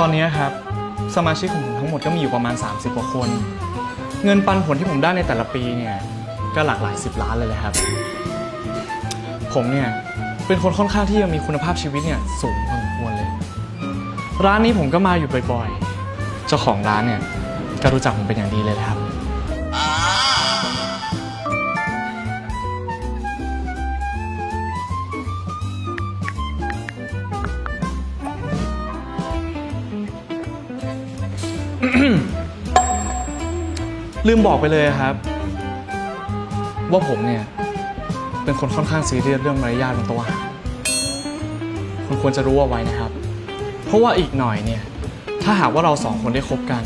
ตอนนี้ครับสมาชิกของผมทั้งหมดก็มีอยู่ประมาณ 30กว่าคน เงินปันผลที่ผมได้ในแต่ละปีเนี่ยก็หลากหลายสิบล้านเลยแหละครับ ผมเนี่ยเป็นคนค่อนข้างที่จะมีคุณภาพชีวิตเนี่ยสูงพอสมควรเลย ร้านนี้ผมก็มาอยู่บ่อยๆ เจ้าของร้านเนี่ยก็รู้จักผมเป็นอย่างดีเลยแหละครับ ลืมบอกไปเลยครับ ว่าผมเนี่ย เป็นคนค่อนข้างซีเรียสเรื่องมารยาทบนโต๊ะอาหารคุณควรจะรู้เอาไว้นะครับ เพราะว่าอีกหน่อยเนี่ย ถ้าหากว่าเราสองคนได้คบกัน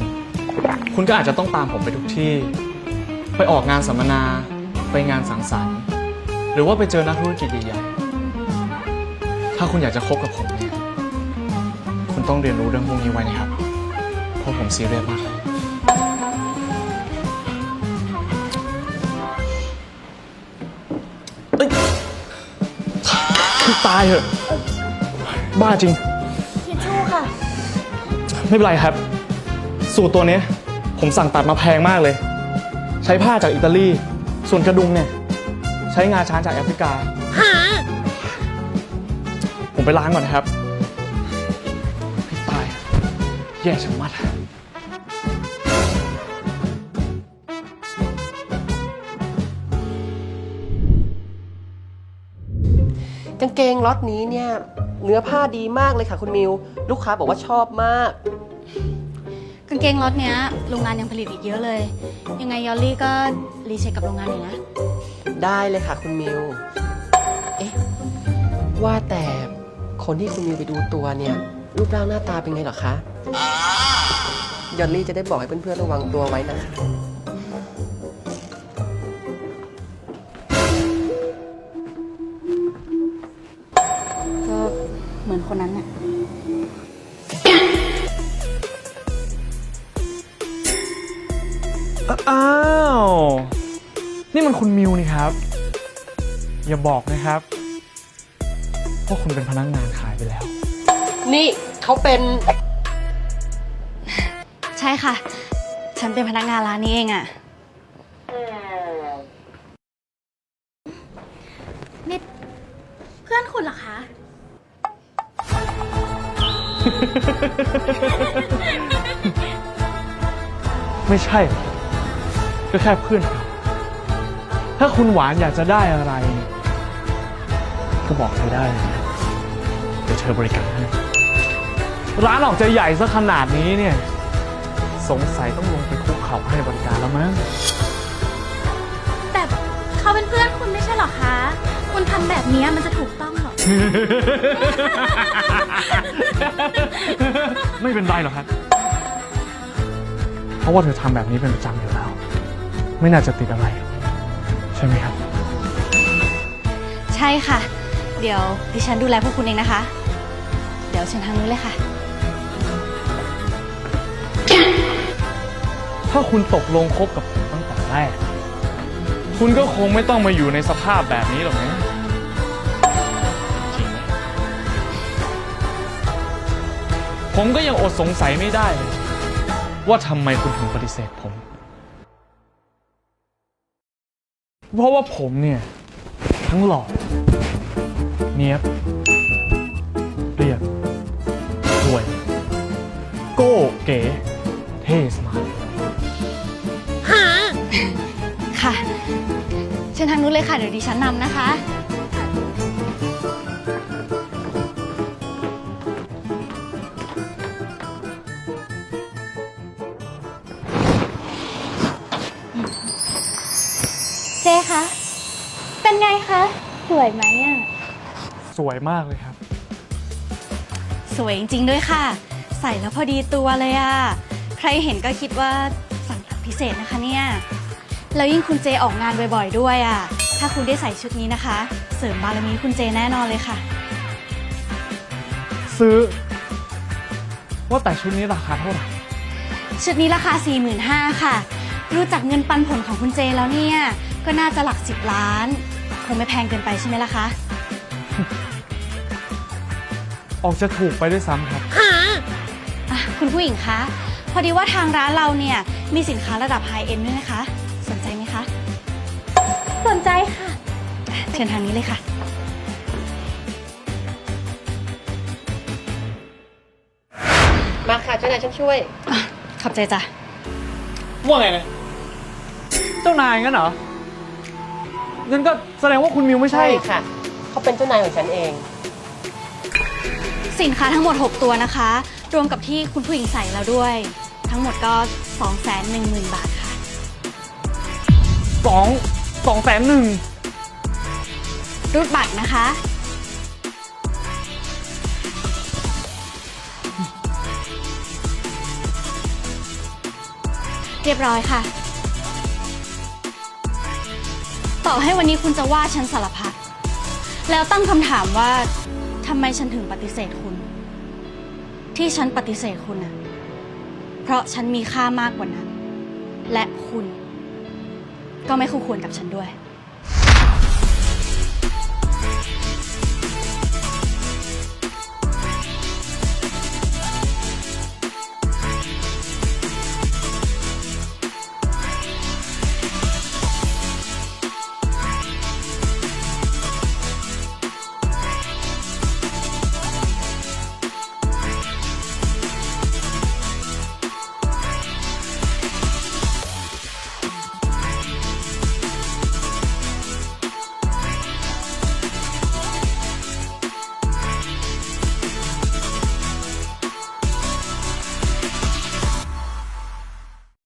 คุณก็อาจจะต้องตามผมไปทุกที่ ไปออกงานสัมมนา ไปงานสังสรรค์ หรือว่าไปเจอนักธุรกิจใหญ่ๆถ้าคุณอยากจะคบกับผมเนี่ย คุณต้องเรียนรู้เรื่องพวกนี้ไว้นะครับ เพราะผมซีเรียสมากเลยคือตายเหอะ บ้าจริง ทิชชู่ค่ะ ไม่เป็นไรครับ สูตรตัวเนี้ยผมสั่งตัดมาแพงมากเลย ใช้ผ้าจากอิตาลี ส่วนกระดุมเนี่ย ใช้งาช้างจากแอฟริกา ผมไปล้างก่อนนะครับให้ตาย แย่ชะมัด เกงล็อตนี้เนี่ยเนื้อผ้าดีมากเลยค่ะคุณมิว ลูกค้าบอกว่าชอบมาก กางเกงล็อตเนี้ยโรงงานยังผลิตอีกเยอะเลย ยังไงยอลลี่ก็รีเช็คกับโรงงานหน่อยนะ ได้เลยค่ะคุณมิว เอ๊ะ ว่าแต่คนที่คุณมิวไปดูตัวเนี่ย รูปร่างหน้าตาเป็นไงเหรอคะยอนลี่จะได้บอกให้เพื่อนๆระวังตัวไว้นะคะ เหมือนคนนั้นน่ะอ้าว นี่มันคุณมิวนี่ครับ อย่าบอกนะครับว่าคุณเป็นพนักงานขายไปแล้ว นี่เขาเป็นใช่ค่ะ ฉันเป็นพนักงานร้านนี้เองอะนี่เพื่อนคุณเหรอคะ ไม่ใช่ ก็แค่เพื่อนกันถ้าคุณหวานอยากจะได้อะไร ก็บอกเธอได้เลยนะเดี๋ยวเธอบริการให้ร้านออกจะใหญ่ซะขนาดนี้เนี่ย สงสัยต้องลงไปคุกเข่าให้บริการแล้วมั้ง แต่เขาเป็นเพื่อนคุณไม่ใช่เหรอคะ คุณทำแบบนี้มันจะถูกต้องเหรอ ไม่เป็นไรหรอกครับ เพราะว่าเธอทำแบบนี้เป็นประจำอยู่แล้ว ไม่น่าจะติดอะไร ใช่ไหมครับ ใช่ค่ะ เดี๋ยวดิฉันดูแลพวกคุณเองนะคะ เดี๋ยวเชิญทางนู้นเลยค่ะ ถ้าคุณตกลงคบกับผมตั้งแต่แรก คุณก็คงไม่ต้องมาอยู่ในสภาพแบบนี้หรอกนะ ผมก็ยังอดสงสัยไม่ได้เลยว่าทำไมคุณถึงปฏิเสธผม เพราะว่าผมเนี่ย ทั้งหล่อเนียบเรียบรวย โก้เก๋เท่สมาร์ทค่ะ เชิญทางนู้นเลยค่ะ เดี๋ยวดิฉันนำนะคะ คะ เป็นไงคะ สวยไหมอะสวยมากเลยครับ สวยจริงๆด้วยค่ะ ใส่แล้วพอดีตัวเลยอะใครเห็นก็คิดว่าสั่งตัดพิเศษนะคะเนี่ย แล้วยิ่งคุณเจออกงานบ่อยๆด้วยอะถ้าคุณได้ใส่ชุดนี้นะคะ เสริมบารมีคุณเจแน่นอนเลยค่ะ ซื้อ ว่าแต่ชุดนี้ราคาเท่าไหร่ ชุดนี้ราคา 45,000ค่ะ รู้จักเงินปันผลของคุณเจแล้วเนี่ย ก็น่าจะหลัก10ล้าน คงไม่แพงเกินไปใช่ไหมล่ะคะ ออกจะถูกไปด้วยซ้ำครับ อะคุณผู้หญิงคะ พอดีว่าทางร้านเราเนี่ย มีสินค้าระดับไฮเอ็นด้วยนะคะ สนใจไหมคะสนใจค่ะเชิญทางนี้เลยค่ะ มาค่ะเจ้านายฉันช่วย ขอบใจจ้ะว่าไงนะเจ้านายงั้นเหรอ งั้นก็แสดงว่าคุณมิวไม่ใช่ ใช่ค่ะ เขาเป็นเจ้านายของฉันเอง สินค้าทั้งหมด 6 ตัวนะคะ รวมกับที่คุณผู้หญิงใส่แล้วด้วย ทั้งหมดก็ 210,000 บาทค่ะ สองสองแสนหนึ่งรูดบัตรนะคะ เรียบร้อยค่ะ ต่อให้วันนี้คุณจะว่าฉันสารพัดแล้วตั้งคำถามว่าทำไมฉันถึงปฏิเสธคุณ ที่ฉันปฏิเสธคุณน่ะเพราะฉันมีค่ามากกว่านั้น และคุณ ก็ไม่คู่ควรกับฉันด้วย